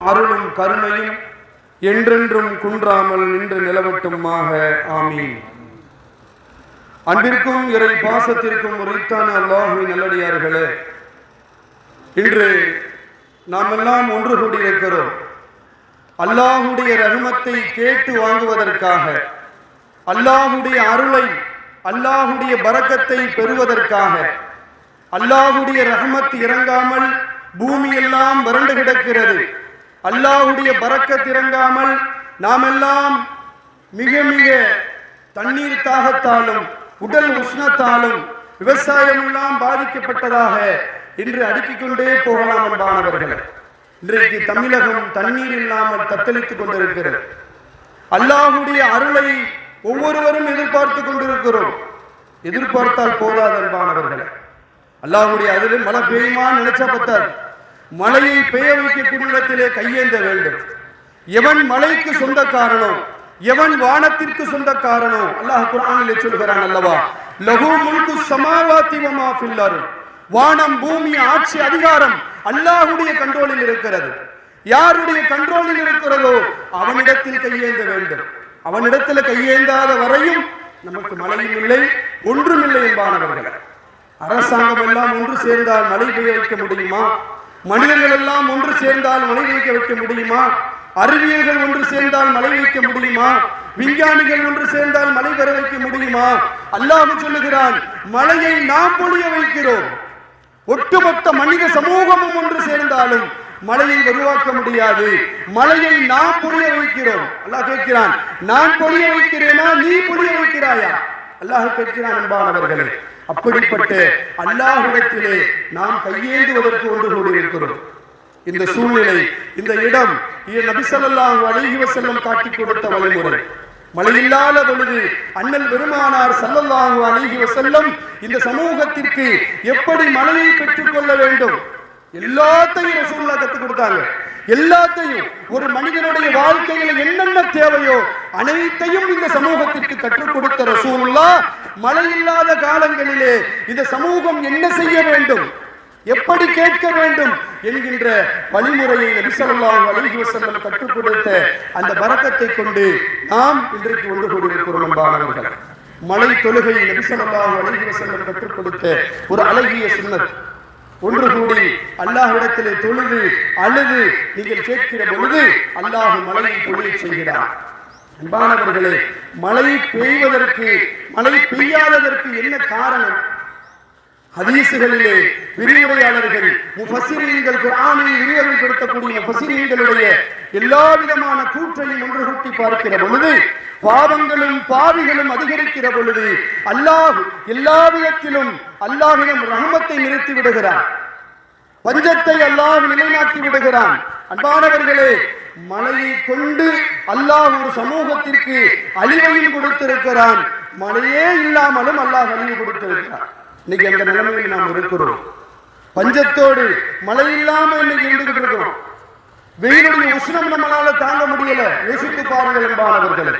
அருளும் கருணையும் என்றென்றும் குன்றாமல் நின்று நிலவட்டுமாக. ஆமீன். அன்பிற்கும் இறை பாசத்திற்கும் உரைத்தான அல்லாஹுவின் நல்லடியார்களே இன்று நாம் எல்லாம் ஒன்று கூடியிருக்கிறோம். அல்லாஹுடைய ரகுமத்தை கேட்டு வாங்குவதற்காக அல்லாஹுடைய அருளை அல்லாஹுடைய பரக்கத்தை பெறுவதற்காக அல்லாஹுடைய ரகமத் இறங்காமல் பூமியெல்லாம் வறண்டு கிடக்கிறது. அல்லாவுடைய பறக்க திறங்காமல் நாமெல்லாம் மிக மிக தண்ணீர் தாகத்தாலும் உடல் உஷ்ணத்தாலும் விவசாயம் எல்லாம் பாதிக்கப்பட்டதாக இன்று அடுக்கிக் கொண்டே போகலாம் அன்பானவர்களே. இன்றைக்கு தமிழகம் தண்ணீர் இல்லாமல் தத்தளித்துக் கொண்டிருக்கிறது. அல்லாஹுடைய அருளை ஒவ்வொருவரும் எதிர்பார்த்து கொண்டிருக்கிறோம். எதிர்பார்த்தால் போதாது அன்பானவர்களே. அல்லாஹுடைய அதில் மழை பெய்யுமா நினைச்சா மழையை பெய்ய வைக்கக்கூடிய இடத்திலே கையேந்த வேண்டும். எவன் மலைக்கு சொந்தக்காரனோ எவன் வானத்திற்கு சொந்தக்காரனோ அல்லாஹ் குரானிலே சொல்கிறான் அல்லவா? லகு முழுக்கு சமாவாத்தி பில்லர் வானம் பூமி ஆட்சி அதிகாரம் அல்லாஹுடைய கண்ட்ரோலில் இருக்கிறது. யாருடைய கண்ட்ரோலில் இருக்கிறதோ அவனிடத்தில் கையேந்த வேண்டும். அவனிடத்தில் கையேந்தாத வரையும் நமக்கு மழையும் இல்லை ஒன்றும் இல்லை என்பானவர்கள். அரசாங்கம் எல்லாம் ஒன்று சேர்ந்தால் மழை பெய்ய வைக்க முடியுமா? மனிதர்கள் எல்லாம் ஒன்று சேர்ந்தால் மலை வைக்க வைக்க முடியுமா? அறிவியல்கள் ஒன்று சேர்ந்தால் மழை வைக்க முடியுமா? விஞ்ஞானிகள் ஒன்று சேர்ந்தால் மலை பெற வைக்க முடியுமா? அல்லாஹ் சொல்லுகிறான் மலையை நாம் பொழிய வைக்கிறோம். ஒட்டுமொத்த மனித சமூகமும் ஒன்று சேர்ந்தாலும் மலையை உருவாக்க முடியாது. மலையை நாம் பொழிய வைக்கிறோம். அல்லாஹ் கேட்கிறான் நான் பொழிய வைக்கிறேனா? நீ பொழிய வைக்கிறாயா? அல்லாஹ் கேட்கிறான் அன்பானவர்களே. அப்படிப்பட்ட அல்லாஹ்விடத்திலே நாம் கையேந்துவதற்கு ஒன்று கூடி இருக்கிறோம் இந்த சூழ்நிலை இந்த இடம் இது நபி ஸல்லல்லாஹு அலைஹி வஸல்லம் காட்டிக் கொடுத்த வழிமுறை. மழை இல்லாத பொழுது அண்ணல் பெருமானார் அலைஹி வஸல்லம் இந்த சமூகத்திற்கு எப்படி மழையை பெற்றுக்கொள்ள வேண்டும்? எல்லாத்தையும் ரசூல்லா கற்றுக் கொடுத்தாங்க எல்லாத்தையும். ஒரு மனிதனுடைய வாழ்க்கையில என்னென்ன தேவையோ அனைத்தையும் இந்த சமூகத்திற்கு கற்றுக் கொடுத்த ரசூல்லா மழை இல்லாத காலங்களிலே இந்த சமூகம் என்ன செய்ய வேண்டும்? எப்படி கேட்க வேண்டும்? என்கின்ற வழிமுறையை நபிசல்லாம் ஸல்லல்லாஹு வசல்லம் கற்றுக் கொடுத்த அந்த பரக்கத்தை கொண்டு நாம் இன்றைக்கு ஒன்று கூடியிருக்கிறோம் அன்பானவர்கள். மலை தொழுகை நபிசல்லாம் ஸல்லல்லாஹு வசல்லம் கற்றுக் கொடுத்த ஒரு அழகிய சுன்னத். ஒன்று கூடி அல்லாஹிடத்திலே தொழுது அழுது நீங்கள் கேட்கிற பொழுது அல்லாஹ் மழையை பொழிய செய்கிறார். அன்பானவர்களே மழை பெய்வதற்கு மழை பெய்யாததற்கு என்ன காரணம்? ஹதீசுகளிலே விரிவுரையாளர்கள் முஃபசிரீன்கள் குர்ஆனை விரிவுரைப்படுத்தக்கூடிய முஃபசிரீன்களுடைய எல்லா விதமான கூற்றையும் ஒன்று கூட்டி பார்க்கிற பொழுது பாவங்களும் பாவிகளும் அதிகரிக்கிற பொழுது அல்லாஹ் எல்லா விதத்திலும் அல்லாஹிடம் ரஹமத்தை நிறுத்தி விடுகிறார் பஞ்சத்தை அல்லாஹ் நிலைநாட்டி விடுகிறான். அன்பானவர்களே மழையை கொண்டு அல்லாஹ் ஒரு சமூகத்திற்கு அழிவையும் கொடுத்திருக்கிறான். மழையே இல்லாமலும் அல்லாஹ் அழிவு கொடுத்திருக்கிறான். இன்னைக்கு அந்த நிலைமையில் நாம் இருக்கிறோம். பஞ்சத்தோடு மழை இல்லாம இன்னைக்கு இருந்துகிட்டு இருக்கிறோம் வெயிலுடைய உஷ்ணம் நம்மளால தாங்க முடியல. யோசித்து பாருங்கள் என்பானவர்கள்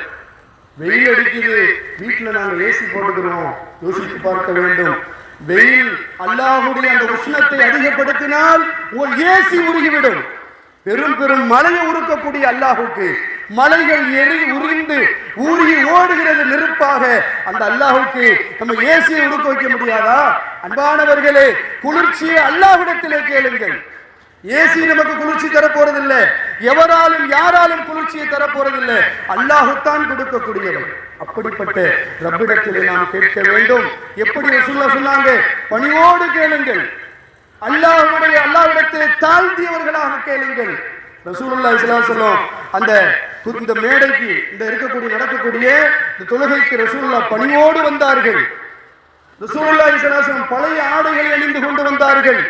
வெயில் அடிக்குது. வீட்டுல நாங்க ஏசி போட்டுக்கிறோம். யோசித்து பார்க்க வேண்டும். வெயில் அல்லாஹுடைய அந்த உஷ்ணத்தை அதிகப்படுத்தினால் ஒரு ஏசி உருகிவிடும். பெரும் பெரும் மலையை உருக்கக்கூடிய அல்லாஹுக்கு மலைகள் எரி உறிந்து ஊறி ஓடுகிறது நெருப்பாக. அந்த அல்லாஹுக்கு நம்ம ஏசியை உடுக்க வைக்க முடியாதா? அன்பானவர்களே குளிர்ச்சியை அல்லாஹ்விடத்திலே கேளுங்கள். ஏசி நமக்கு குளிர்ச்சி தரப்போறதில்லை. எவராலும் யாராலும் குளிர்ச்சியை தரப்போறதில்லை. அல்லாஹுத்தான் கொடுக்கக்கூடியவன் அப்படிப்பட்ட ரப்பிடத்திலே நாம் கேட்க வேண்டும். எப்படி சொல்ல சொன்னாங்க? பணியோடு கேளுங்கள். அல்லாஹுடைய அல்லாஹ்விடத்திலே தாழ்ந்தியவர்களாக கேளுங்கள். ரசூலுல்லாஹி ஸல்லல்லாஹு அலைஹி வஸல்லம் அந்த இந்த மேடைக்கு இந்த இருக்கக்கூடிய நடக்கக்கூடிய இந்த தொழுகைக்கு ரசூல்லா பணியோடு வந்தார்கள். ரசூலுல்லாஹி ஸல்லல்லாஹு பழைய ஆடைகளை அணிந்து கொண்டு வந்தார்கள்.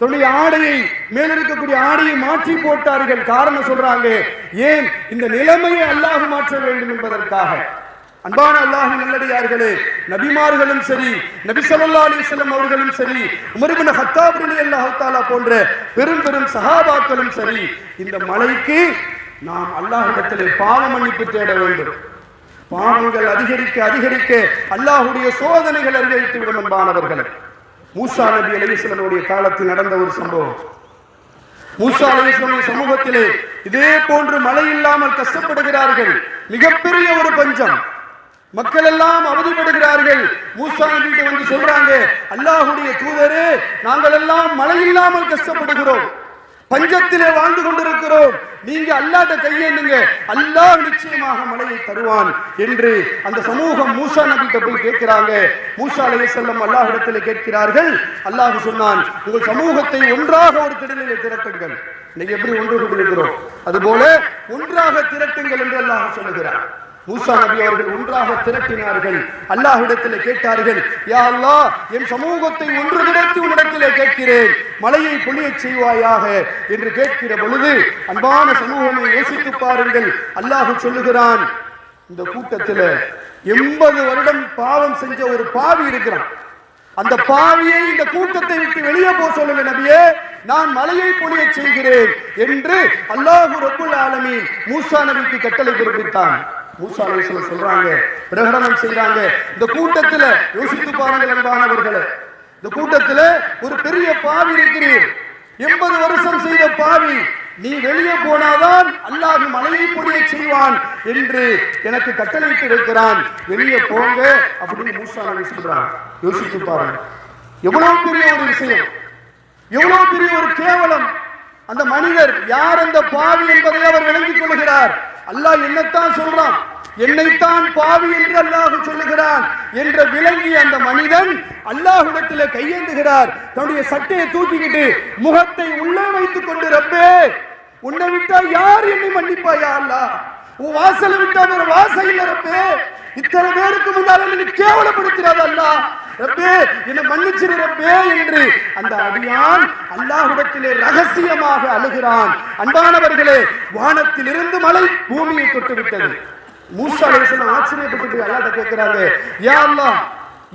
தொழில் ஆடையை மேல் இருக்கக்கூடிய ஆடையை மாற்றி போட்டார்கள். காரணம் சொல்றாங்க ஏன்? இந்த நிலைமையை அல்லாஹ் மாற்ற வேண்டும் என்பதற்காக. அன்பான அல்லாஹ் நல்லடியார்களே நபிமார்களும் சரி நபி சொல்லா அலிஸ்லம் அவர்களும் சரி உமருபின் இப்னு அல்லாஹாலா போன்ற பெரும் பெரும் சஹாபாக்களும் சரி இந்த மலைக்கு நாம் அல்லாஹ்விடத்திலே பாவ மன்னிப்பு தேட வேண்டும். பாவங்கள் அதிகரிக்க அதிகரிக்க அல்லாஹுடைய சோதனைகள் அதிகரித்து விடும் என்பானவர்கள் மூசா நபி அலைஹிஸ்ஸலாமுடைய காலத்தில் நடந்த ஒரு சம்பவம். மூசா அலைஹிஸ்ஸலாமுடைய சமூகத்திலே இதே போன்று மழை இல்லாமல் கஷ்டப்படுகிறார்கள். மிகப்பெரிய ஒரு பஞ்சம். மக்கள் எல்லாம் அவதிப்படுகிறார்கள். மூசா நபிட்டு வந்து சொல்றாங்க அல்லாஹுடைய தூதரு நாங்கள் எல்லாம் மழை இல்லாமல் கஷ்டப்படுகிறோம். பஞ்சத்திலே வாழ்ந்து கொண்டிருக்கிறோம். நீங்க அல்லாட்ட கையேந்துங்க அல்லாஹ் நிச்சயமாக மழையை தருவான் என்று அந்த சமூகம் மூசா நபிகிட்ட போய் கேட்கிறாங்க. மூசா அலைஹிஸ்ஸலாம் அல்லாஹ் இடத்துல கேட்கிறார்கள். அல்லாஹ் சொன்னான் உங்கள் சமூகத்தை ஒன்றாக ஒரு திடலிலே திரட்டுங்கள். இன்னைக்கு எப்படி ஒன்று கொண்டிருக்கிறோம்? அதுபோல ஒன்றாக திரட்டுங்கள் என்று அல்லாஹ் சொல்லுகிறார் மூசா நபி அவர்கள் ஒன்றாக திரட்டினார்கள். அல்லாஹிடத்தில் கேட்டார்கள் யா அல்லா என் சமூகத்தை ஒன்று திரட்டி உன்னிடத்திலே கேட்கிறேன். மலையை பொழிய செய்வாயாக? என்று கேட்கிற பொழுது அன்பான சமூகமே யோசித்து பாருங்கள். அல்லாஹ் சொல்லுகிறான் இந்த கூட்டத்தில் எண்பது வருடம் பாவம் செஞ்ச ஒரு பாவி இருக்கிறான். அந்த பாவியை இந்த கூட்டத்தை விட்டு வெளியே போக சொல்லுங்க நபியே நான் மலையை பொழிய செய்கிறேன் என்று அல்லாஹு ரபுல் ஆலமீன் மூசா நபிக்கு கட்டளை பிறப்பித்தான். மூசா அலிஸ்லாம் சொல்றாங்க பிரகடனம் செய்யறாங்க இந்த கூட்டத்துல யோசித்து பாருங்கள் அன்பானவர்களே. இந்த கூட்டத்துல ஒரு பெரிய பாவி இருக்கிறீர். எண்பது வருஷம் செய்த பாவி. நீ வெளியே போனாதான் அல்லாஹ் மலையை பொழிய செய்வான் என்று எனக்கு கட்டளையிட்டு இருக்கிறான். வெளியே போங்க அப்படின்னு மூசா அலி சொல்றான். யோசித்து பாருங்க எவ்வளவு பெரிய ஒரு விஷயம். எவ்வளவு பெரிய ஒரு கேவலம். அந்த மனிதர் யார் அந்த பாவி என்பதை அவர் விளங்கிக் கொள்கிறார். அல்லாஹ் என்னத்தான் சொல்றான்? என்னைத்தான் பாவி என்று அல்லாஹ் சொல்லுகிறான் என்ற விளங்கிய அந்த மனிதன் அல்லாஹ்விடத்திலே கையேந்துகிறார். தன்னுடைய சட்டையை தூக்கிக்கிட்டு முகத்தை உள்ளே வைத்துக் கொண்டு ரப்பே உன்னை விட்டா யார் என்னை மன்னிப்பாயா அல்லாஹ்? உன் வாசலை விட்டா வேற வாசல் இல்ல ரப்பே. இத்தனை பேருக்கு முன்னால் நீ கேவலப்படுத்தினாத அல்லாஹ் ரப்பே என்னை மன்னிச்சிரு ரப்பே என்று அந்த அடியான் அல்லாஹ்விடத்திலே ரகசியமாக அழுகிறான். அன்பானவர்களே வானத்திலிருந்து மலை பூமியை தொட்டு விட்டது மூசா அலைஹிஸ்ஸலாம் ஆச்சரியப்பட்டு போய் அல்லாஹ்ட்ட கேட்கிறாங்க யா அல்லாஹ்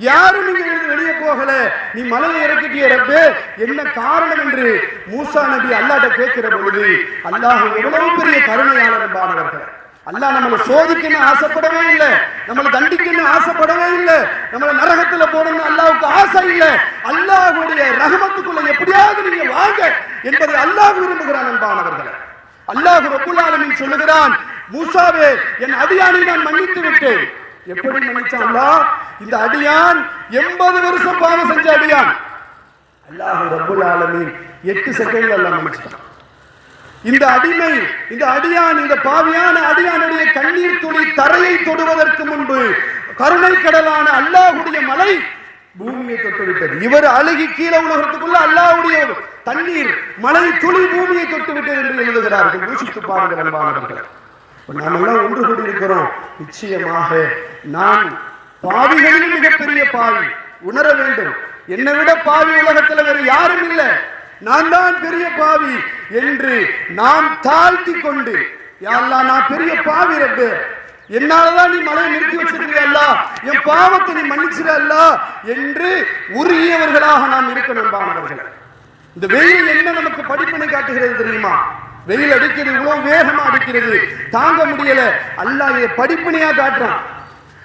யாரும் நீங்க இருந்து வெளியே போகல. நீ மலையை இறக்கிட்டிய ரப்பே. என்ன காரணம் என்று மூசா நபி அல்லாஹ்ட்ட கேட்கிற பொழுது அல்லாஹ் எவ்வளவு பெரிய கருணையாளர் என்பானவர்கள் அல்லாஹ் நம்மளை சோதிக்கணும் ஆசைப்படவே இல்லை. நம்மளை தண்டிக்கணும் ஆசைப்படவே இல்லை. நம்மளை நரகத்துல போடணும் அல்லாவுக்கு ஆசை இல்லை. அல்லாஹ்வுடைய ரகமத்துக்குள்ள எப்படியாவது நீங்க வாங்க என்பதை அல்லாஹ் விரும்புகிறான் என்பானவர்கள் அல்லாஹ் ரப்புல் சொல்லுகிறான் மூசாவே என் அடியானை நான் மன்னித்து விட்டேன். எப்படி மன்னிச்சான் இந்த அடியான் எண்பது வருஷம் பாவம் செஞ்ச அடியான். அல்லாஹ் ரப்புல் ஆலமீன் எட்டு செகண்ட்ல எல்லாம் மன்னிச்சிட்டான். இந்த அடிமை இந்த அடியான் இந்த பாவியான அடியானுடைய கண்ணீர் துளி தரையை தொடுவதற்கு முன்பு கருணை கடலான அல்லாஹ்வுடைய மலை பூமியை தொட்டுவிட்டது. இவர் அழுகி கீழே உலகத்துக்குள்ள அல்லாஹ்வுடைய தண்ணீர் மலை துளி பூமியை தொட்டுவிட்டது என்று எழுதுகிறார்கள். யோசித்து பாருங்கள் அன்பானவர்கள். இப்ப நாம் எல்லாம் ஒன்று கூடி இருக்கிறோம் நிச்சயமாக நான் பாவிகளிலும் மிகப்பெரிய பாவி. உணர வேண்டும். என்னை விட பாவி உலகத்துல வேற யாரும் இல்லை. நான் தான் பெரிய பாவி. என்று நாம் தாழ்த்தி கொண்டு யாரெல்லாம் நான் பெரிய பாவி ரப்பு. என்னாலதான் நீ மலையை நிறுத்தி வச்சிருக்கிறல்ல என் பாவத்தை நீ மன்னிச்சிடல்ல என்று உருகியவர்களாக நாம் இருக்கணும் என்பானவர்கள் இந்த வெயில் என்ன நமக்கு படிப்பினை காட்டுகிறது தெரியுமா? வெயில் அடிக்கிறது இவ்வளவு வேகமா அடிக்கிறது. தாங்க முடியல. அல்லாஹ் இதை படிப்பினையா காட்டுறான்.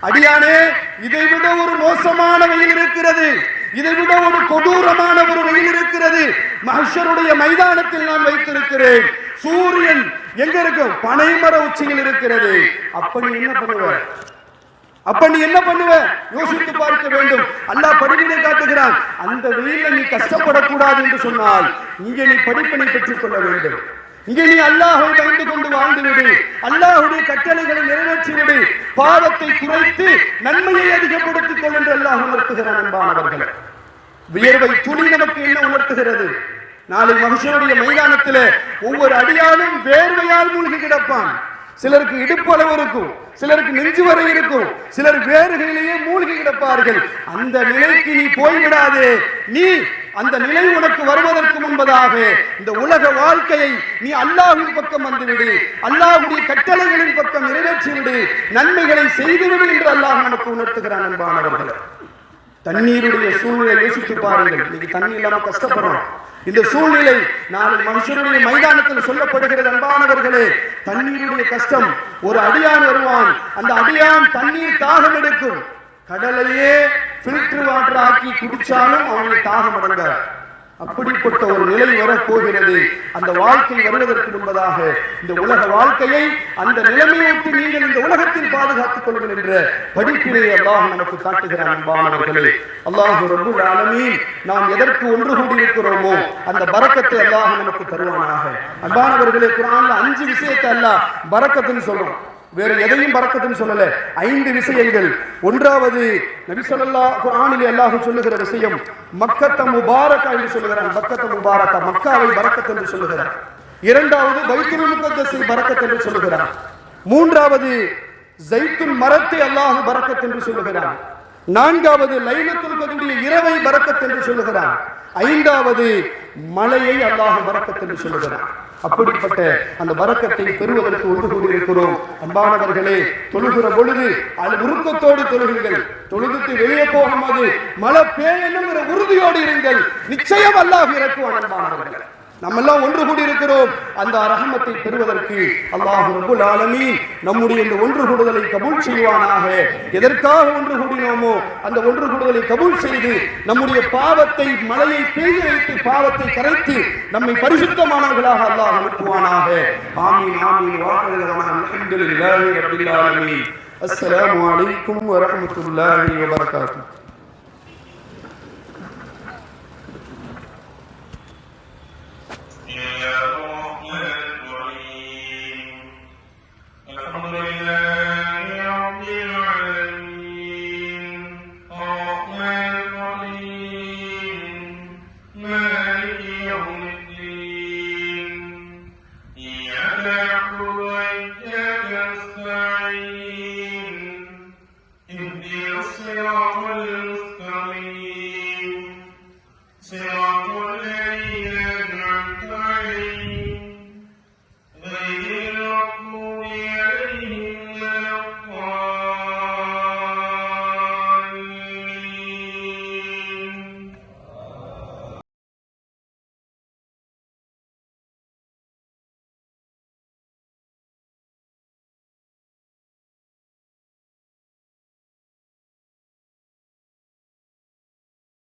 அடியானே இதை விட ஒரு மோசமான வெயில் இருக்கிறது. இதை விட ஒரு கொடூரமான ஒரு வெயில் இருக்கிறது. மகிஷருடைய மைதானத்தில் நான் வைத்திருக்கிறேன். சூரியன் எங்க இருக்கும் பனைமர உச்சியில் இருக்கிறது. அப்ப நீ என்ன பண்ணுவ? அப்ப நீ என்ன பண்ணுவ? யோசித்து பார்க்க வேண்டும். அல்லாஹ் படிப்பினை காட்டுகிறான். அந்த வெயில நீ கஷ்டப்படக்கூடாது என்று சொன்னால் இங்கே நீ படிப்பினை பெற்றுக் கொள்ள வேண்டும். இங்கே நீ அல்லாஹை பயந்து கொண்டு வாழ்ந்துவிடு அல்லாஹுடைய கட்டளைகளை நிறைவேற்றிவிடு பாவத்தை குறைத்து நன்மையை அதிகப்படுத்திக் கொள் என்று அல்லாஹ் உணர்த்துகிறான் அன்பானவர்கள். வியர்வை துளி நமக்கு என்ன உணர்த்துகிறது? நாளை மனுஷனுடைய மைதானத்தில் ஒவ்வொரு அடியாலும் வேர்வையால் மூழ்கி கிடப்பான். சிலருக்கு இடுப்பளவு இருக்கும். சிலருக்கு நெஞ்சு வரை இருக்கும். சிலர் வேறுகளிலேயே மூழ்கி கிடப்பார்கள். அந்த நிலைக்கு நீ போய்விடாதே. நீ அந்த நிலை உனக்கு வருவதற்கு முன்பதாக இந்த உலக வாழ்க்கையை நீ அல்லாஹின் பக்கம் வந்துவிடு. அல்லாஹுடைய கட்டளைகளின் பக்கம் நிறைவேற்றிவிடு. நன்மைகளை செய்துவிடு என்று அல்லாஹ் நமக்கு உணர்த்துகிறான் அன்பானவர்களே. தண்ணீருடைய சூழ்நிலை யோசித்து பாருங்கள். இன்னைக்கு தண்ணி இல்லாம கஷ்டப்படுறோம். இந்த சூழ்நிலை நாளை மனுஷனுடைய மைதானத்தில் சொல்லப்படுகிறது அன்பானவர்களே. தண்ணீருடைய கஷ்டம் ஒரு அடியான் வருவான். அந்த அடியான் தண்ணீர் தாகம் எடுக்கும். கடலையே பில்டர் வாட்டர் ஆக்கி குடிச்சாலும் அவனுக்கு தாகம் அடங்காது. அப்படிப்பட்ட ஒரு நிலை வரப்போகிறது. அந்த வாழ்க்கை வருவதற்கு முன்பதாக இந்த உலக வாழ்க்கையை அந்த நிலைமையை நீங்கள் இந்த உலகத்தில் பாதுகாத்துக் கொள்ளுங்கள் என்ற படிப்பினை அல்லாஹ் நமக்கு காட்டுகிறான் அன்பானவர்களே. அல்லாஹ் ரொம்ப அளமே நாம் எதற்கு ஒன்று கூடி இருக்கிறோமோ அந்த பரக்கத்தை அல்லாஹ் நமக்கு தருவானாக. அன்பானவர்களே குர்ஆன்ல அஞ்சு விஷயத்தை அல்லாஹ் பறக்கத்துன்னு சொல்றோம் வேற எதையும் பறக்கத்துன்னு சொல்லல. ஐந்து விஷயங்கள். ஒன்றாவது நபி ஸல்லல்லாஹு குர்ஆனிலே அல்லாஹ் சொல்லுகிற விஷயம் மக்கத்த முபாரக்கா என்று சொல்லுகிறான். மக்கத்த முபாரக்கா மக்காவை பரக்கத் என்று சொல்லுகிறான். இரண்டாவது பைத்துல் முகத்தஸை பரக்கத் என்று சொல்லுகிறான். மூன்றாவது ஜைத்துல் மரத்தை அல்லாஹ் பரக்கத் என்று சொல்லுகிறான். நான்காவது லைலத்துல் கதருடைய இரவை பரக்கத் என்று சொல்லுகிறான். ஐந்தாவது மலையை அல்லாஹ் வரக்கத் என்று சொல்லுகிறார் அப்படிப்பட்ட அந்த வரக்கத்தை பெறுவதற்கு ஒன்று கூடியிருக்கிறோம் அன்பானவர்களே தொழுகிற பொழுது அது உருக்கத்தோடு தொழுகுங்கள். தொழுதுக்கு வெளியே போகும்போது மழை பேயணுங்கிற உறுதியோடு இருங்கள். நிச்சயம் அல்லாஹ் இறக்குவான் அன்பானவர்கள். நம்ம எல்லாம் ஒன்று கூடி இருக்கிறோம் அந்த ரஹமத்தை பெறுவதற்கு அல்லாஹ் ரபுல் ஆலமி நம்முடைய இந்த ஒன்று கூடுதலை கபூல் செய்வானாக. எதற்காக ஒன்று கூடினோமோ அந்த ஒன்று கூடுதலை கபூல் செய்து நம்முடைய பாவத்தை மலையை பெய்து வைத்து பாவத்தை கரைத்து நம்மை பரிசுத்தமானவர்களாக அல்லாஹ் அனுப்புவானாக. ஆமீன் ஆமீன் வாஹிரதான அல்ஹம்துலில்லாஹி ஆலமீன். அஸ்ஸலாமு அலைக்கும் வரஹ்மத்துல்லாஹி வபரகாத்துஹு. يا مؤمن